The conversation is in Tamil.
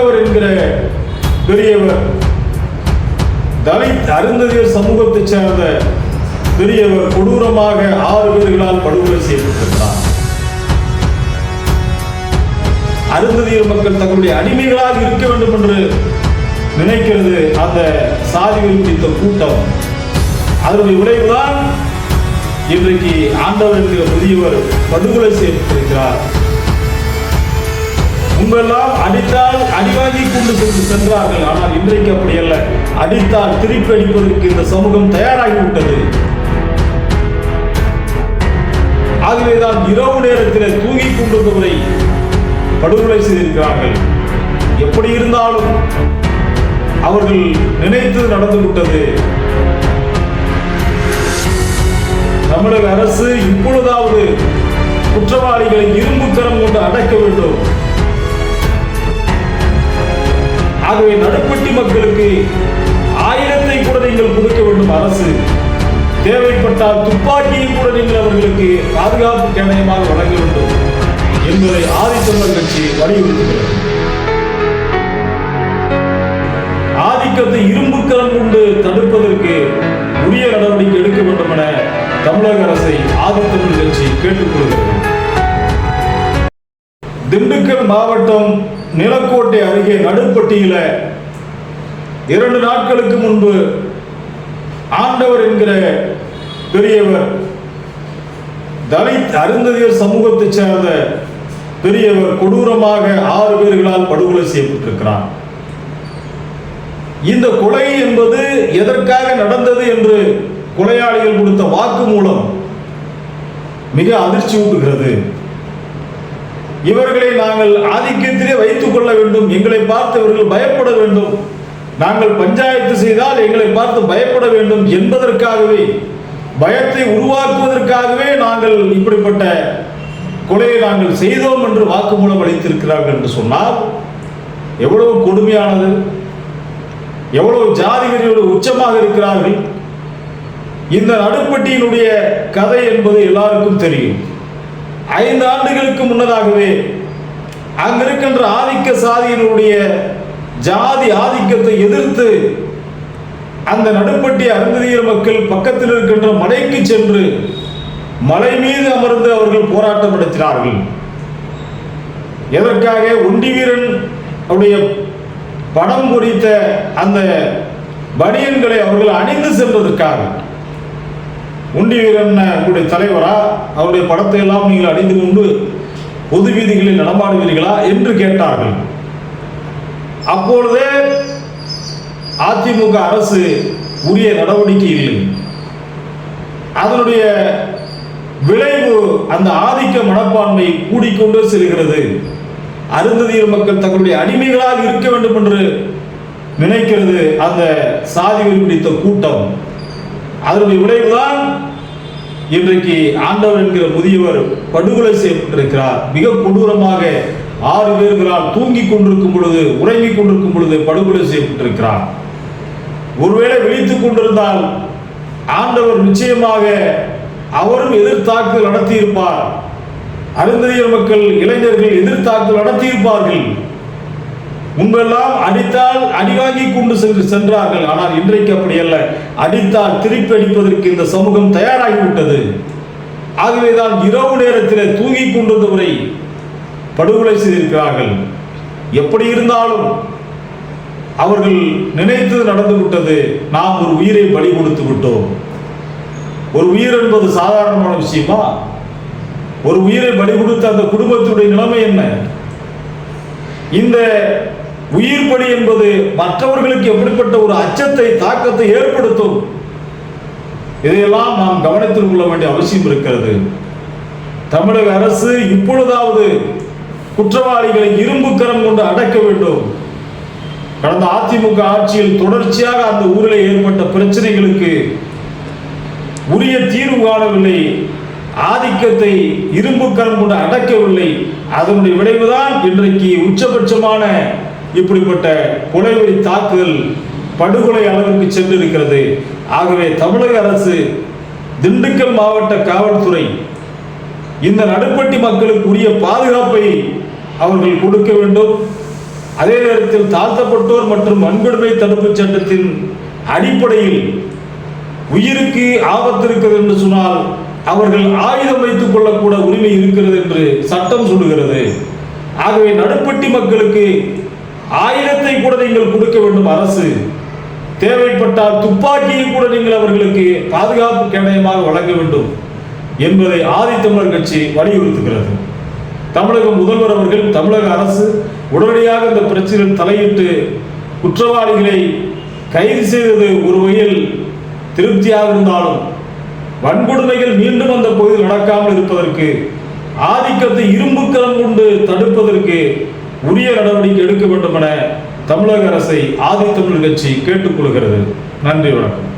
ஆண்டவர் என்கிற பெரியவர். தலித் அருந்ததியர் சமூகத்தைச் சேர்ந்த பெரியவர் கொடூரமாக ஆறு பேர்களால் படுகொலை செய்யப்பட்டிருக்கிறார். அருந்ததியர் மக்கள் தங்களுடைய அடிமைகளாக இருக்க வேண்டும் என்று நினைக்கிறது அந்த சாதிகள் குறித்த கூட்டம். அதனுடைய விளைவுதான் இன்றைக்கு ஆண்டவர் என்கிற புதியவர் படுகொலை செய்யப்பட்டிருக்கிறார். முன்பெல்லாம் அடித்தால் அடிவாங்கி கொண்டு கொண்டு சென்றார்கள். ஆனால் இன்றைக்கு அப்படி அல்ல. அடித்தால் திருப்பி அடிப்பதற்கு இந்த சமூகம் தயாராகிவிட்டது. ஆகவேதான் இரவு நேரத்தில் தூங்கி கொண்டிருந்தவரை படுகொலை செய்திருக்கிறார்கள். எப்படி இருந்தாலும் அவர்கள் நினைத்து நடந்து விட்டது. தமிழக அரசு இப்பொழுதாவது குற்றவாளிகளை இரு தேவைப்பட்டால் துப்பாக்கியை கூட நீங்கள் அவர்களுக்கு பாதுகாப்பு கேடயமாக வழங்க வேண்டும் என்பதை ஆதித்தமிழர் கட்சி வலியுறுத்துகிறது. ஆதிக்கத்தை இரும்பு கொண்டு தடுப்பதற்கு உரிய நடவடிக்கை எடுக்க வேண்டும் என தமிழக அரசை ஆதித்தமிழ் கட்சி கேட்டுக்கொள்கிறது திண்டுக்கல் மாவட்டம் நிலக்கோட்டை அருகே நடுப்பட்டியில இரண்டு நாட்களுக்கு முன்பு ஆண்டவர் என்கிற பெரியவர். தலித் அருந்ததியர் சமூகத்தைச் சேர்ந்த பெரியவர் கொடூரமாக ஆறு பேர்களால் படுகொலை செய்யப்பட்டிருக்கிறார். இந்த கொலை என்பது எதற்காக நடந்தது என்று கொலையாளிகள் கொடுத்த வாக்குமூலம் மிக அதிர்ச்சி ஊட்டுகிறது. இவர்களை நாங்கள் ஆதிக்கத்திலே வைத்துக் கொள்ள வேண்டும் எங்களை பார்த்து இவர்கள் பயப்பட வேண்டும். நாங்கள் பஞ்சாயத்து செய்தால் எங்களை பார்த்து பயப்பட வேண்டும் என்பதற்காகவே பயத்தை உருவாக்குவதற்காகவே நாங்கள் இப்படிப்பட்ட கொலையை நாங்கள் செய்தோம் என்று வாக்குமூலம் அளித்திருக்கிறார்கள் என்று சொன்னால் எவ்வளவு கொடுமையானது எவ்வளவு ஜாதிகளோடு உச்சமாக இருக்கிறார்கள். இந்த நடுப்பட்டியினுடைய கதை என்பது எல்லாருக்கும் தெரியும். ஐந்து ஆண்டுகளுக்கு முன்னதாகவே அங்கிருக்கின்ற ஆதிக்க சாதியினுடைய ஜாதி ஆதிக்கத்தை எதிர்த்து அந்த நடுப்பட்டி அருந்ததியர் மக்கள் பக்கத்தில் இருக்கின்ற மலைக்கு சென்று மலை மீது அமர்ந்து அவர்கள் போராட்டம் நடத்தினார்கள். எதற்காக ஒண்டி வீரன் அவருடைய படம் குறித்த அந்த பனியன்களை அவர்கள் அணிந்து சென்றதற்காக. உண்டி வீரன் உங்களுடைய தலைவரா? அவருடைய படத்தை எல்லாம் நீங்கள் அணிந்து கொண்டு பொது வீதிகளில் நடமாடுவீர்களா? என்று கேட்டார்கள். அப்பொழுதே அதிமுக அரசு உரிய நடவடிக்கை இல்லை. அதனுடைய விளைவு அந்த ஆதிக்க மனப்பான்மை கூடிக்கொண்டு செல்கிறது. அருந்ததியர் மக்கள் தங்களுடைய அடிமைகளாக இருக்க வேண்டும் என்று நினைக்கிறது அந்த சாதிகள் பிடித்த கூட்டம். அதனுடைய விளைவுதான் இன்றைக்கு ஆண்டவர் என்கிற முதியவர் படுகொலை செய்யப்பட்டிருக்கிறார். மிக கொடூரமாக ஆறு பேர்களால் தூங்கிக் கொண்டிருக்கும் பொழுது உறங்கிக் கொண்டிருக்கும் பொழுது படுகொலை செய்யப்பட்டிருக்கிறார். ஒருவேளை விழித்துக் கொண்டிருந்தால் ஆண்டவர் நிச்சயமாக அவரும் எதிர்த்தாக்குதல் நடத்தியிருப்பார். அருந்ததியர் மக்கள் இளைஞர்கள் எதிர்த்தாக்குதல் நடத்தியிருப்பார்கள். முன்பெல்லாம் அடித்தால் அடிவாங்கி கொண்டு சென்று சென்றார்கள். ஆனால் இன்றைக்கு அப்படி அல்ல. அடித்தால் திருப்பி அடிப்பதற்கு இந்த சமூகம் தயாராகிவிட்டது. ஆகவேதான் இரவு நேரத்தில் தூங்கி கொண்டிருந்தவரை படுகொலை செய்திருக்கிறார்கள். எப்படி இருந்தாலும் அவர்கள் நினைத்தது நடந்து விட்டது நாம் ஒரு உயிரை பலி கொடுத்து விட்டோம். ஒரு உயிர் என்பது சாதாரணமான விஷயமா? ஒரு உயிரை பலி கொடுத்த அந்த குடும்பத்துடைய நிலைமை என்ன? இந்த உயிர் பலி என்பது மற்றவர்களுக்கு எப்படிப்பட்ட ஒரு அச்சத்தை தாக்கத்தை ஏற்படுத்தும்? இதையெல்லாம் நாம் கவனத்தில் கொள்ள வேண்டிய அவசியம் இருக்கிறது. தமிழக அரசு இப்பொழுதாவது குற்றவாளிகளை இரும்பு கரம் கொண்டு அடக்க வேண்டும். கடந்த அதிமுக ஆட்சியில் தொடர்ச்சியாக அந்த ஊரில் ஏற்பட்ட பிரச்சனைகளுக்கு உரிய தீர்வு காணவில்லை. ஆதிக்கத்தை இரும்பு கரம் கொண்டு அடக்கவில்லை. அதனுடைய விளைவுதான் இன்றைக்கு உச்சபட்சமான இப்படிப்பட்ட கொலைவெறி தாக்குதல் படுகொலை அளவிற்கு சென்றிருக்கிறது. ஆகவே தமிழக அரசு திண்டுக்கல் மாவட்ட காவல்துறை இந்த நடுப்பட்டி மக்களுக்கு உரிய பாதுகாப்பை அவர்கள் கொடுக்க வேண்டும். அதே நேரத்தில் தாழ்த்தப்பட்டோர் மற்றும் வன்கொடுமை தடுப்புச் சட்டத்தின் அடிப்படையில் உயிருக்கு ஆபத்து இருக்கிறது என்று சொன்னால் அவர்கள் ஆயுதம் வைத்துக் கொள்ளக்கூட உரிமை இருக்கிறது என்று சட்டம் சொல்லுகிறது. ஆகவே நடுப்பட்டி மக்களுக்கு ஆயுதத்தை கூட நீங்கள் கொடுக்க வேண்டும் அரசு. தேவைப்பட்டால் துப்பாக்கியை கூட நீங்கள் அவர்களுக்கு பாதுகாப்பு கேடயமாக வழங்க வேண்டும் என்பதை ஆதித்தமிழர் கட்சி வலியுறுத்துகிறது. தமிழக முதல்வர் அவர்கள் தமிழக அரசு உடனடியாக இந்த பிரச்சனையில் தலையிட்டு குற்றவாளிகளை கைது செய்தது ஒரு வகையில் திருப்தியாக இருந்தாலும் வன்கொடுமைகள் மீண்டும் அந்த பகுதியில் நடக்காமல் இருப்பதற்கு ஆதிக்கத்தை இரும்புக்கரம் கொண்டு தடுப்பதற்கு உரிய நடவடிக்கை எடுக்க வேண்டும் என தமிழக அரசை ஆதித்தமிழ் கட்சி கேட்டுக்கொள்கிறது. நன்றி வணக்கம்.